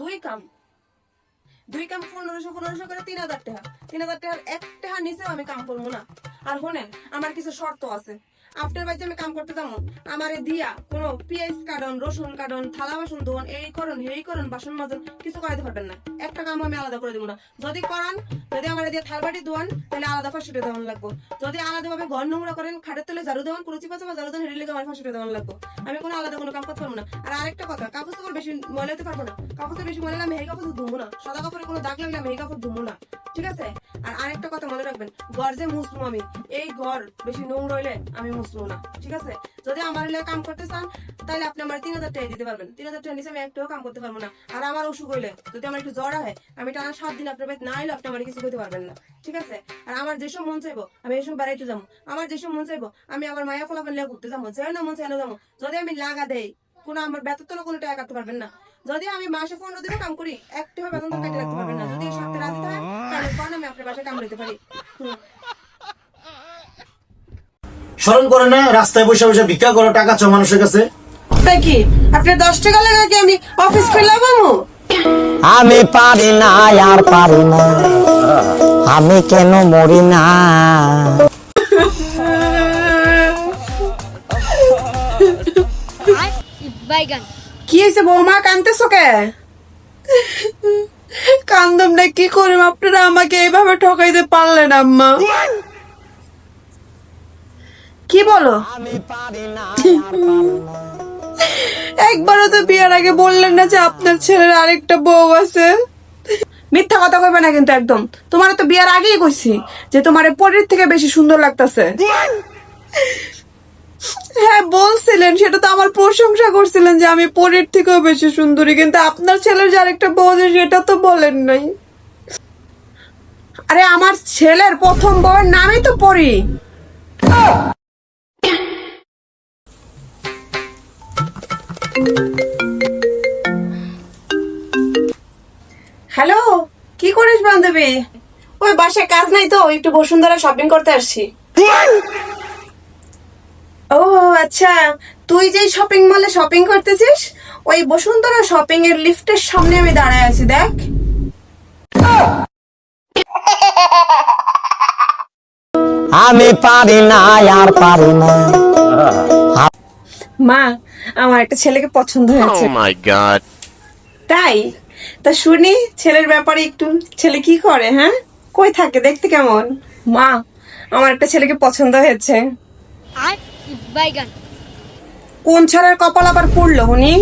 দুই কাম। দুই কাম পনেরোশো পনেরোশো করে তিন হাজার টাকা। তিন হাজার টাকার এক টাকা নিচেও আমি কাম করব না। আর শোনেন আমার কিছু শর্ত আছে। আপনার বাড়িতে আমি কাম করতে যাব, আমারে দিয়া কোনো পেঁয়াজ কাটন, রসুন কাটন, থালা বাসন ধোন, এই করুন এই করুন, বাসন মাজুন, কিছু করাতে পারবেন না। একটা কাম আমি আলাদা করে দিব না যদি করান, যদি আমার দিয়ে থাল বাটি ধোয়ান, তাহলে আলাদা ফাঁসুটে দেওয়ান লাগবো। যদি আলাদাভাবে ঘর নোংরা করেন, খাটের তলে ঝাড়ু দেওয়ান, কুরুচি পাচা বা ঝাড়ু দেওয়ান হেঁটে আমার ফাঁসুটে দেওয়ান লাগবো। আমি কোনো আলাদা কোনো কাম করতে পারব না। আর আরেকটা কথা, কাপড় চোপড় বেশি ময়লা হতে পারব না। কাপড় বেশি ময়লা আমি এই কাপড় ধুবো না। সাদা কাপড়ে কোনো দাগ লাগলে আমি এই কাপড় ধুবো না। ঠিক আছে? আর আরেকটা কথা মনে রাখবেন, ঘর যে মুসলুম আমি, এই ঘর বেশি নোংরা হইলে আমি মুসলুম না, ঠিক আছে? যদি আমার হলে কাম করতে চান তাহলে আপনি আমার তিন হাজার টাকা দিতে পারবেন। তিন হাজার টাকা নিচে আমি একটাও কাম করতে পারব না। আর আমার অসুখ হইলে, যদি আমার একটু জ্বর হয়, আমি টানা সাত দিন আপনার বাড়িতে না এলে আপনি আমার কিছু করতে পারবেন না, ঠিক আছে? আর আমার যেসব মন চাইব, আমি এসব বেড়াইতে যাব। আমার যেসব মন চাইব, আমি আমার মায়া ফলাফল লিয়ে ঘুরতে যাব যে না মন চাই না যাব। যদি আমি লাগা দেই, কোনো আমার বেতন কোনো টাকা কাটতে পারবেন না। যদি আমি মাসে পনেরো দিনও কাম করি একটা বেতন তো কেটে রাখতে পারবেন কোন আমি আপনার বাসায় কাম দিতে পারি। স্মরণ করে না রাস্তায় বসে বসে ভিক্ষা করো টাকা চাও মানুষের কাছে। তাই কি? আপনার দশ টাকা লাগা কি আমি অফিস আমি পারি না আর পারি না। আমি কেন মরি না? কি হয়েছে বৌমা কানতেছো কে? কান্দম না কি করিম? আপনারা আমাকে এইভাবে ঠকাইতে পারলেন আম্মা। কি বলো? একবারও তো বিয়ার আগে বললেন না যে আপনার ছেলের আরেকটা বউ আছে। মিথ্যা কথা কইবে না কিন্তু একদম। তোমার তো বিয়ার আগেই কইছি যে তোমার পরের থেকে বেশি সুন্দর লাগতাছে। হ্যাঁ বলছিলেন, সেটা তো আমার প্রশংসা করছিলেন যে আমি পরের থেকেও বেশি সুন্দরী, কিন্তু আপনার ছেলের যে আরেকটা বউ আছে, সেটা তো বলেন নাই। আরে, আমার ছেলের প্রথম বউয়ের নামই তো পরি। হ্যালো, কি করিস বান্ধবী? ওই বাসায় কাজ নাই তো, একটু বসুন্ধরা শপিং করতে আসছি। ও আচ্ছা। তুই যেই শপিং মলে শপিং করতেছিস ওই বসুন্ধরা শপিং এর লিফটের সামনে আমি দাঁড়ায় আছি দেখ। আমি পারি না আর পারি না। মা আমার একটা ছেলেকে পছন্দ হয়েছে। Oh my god. তাই? তা শুনি ছেলের ব্যাপারে একটু। ছেলে কি করে হ্যাঁ? কই থাকে দেখতে কেমন? মা আমার একটা ছেলেকে পছন্দ হয়েছে। আর বাইগান। কোন ছাড়ার কপাল আবার পড়ল উনি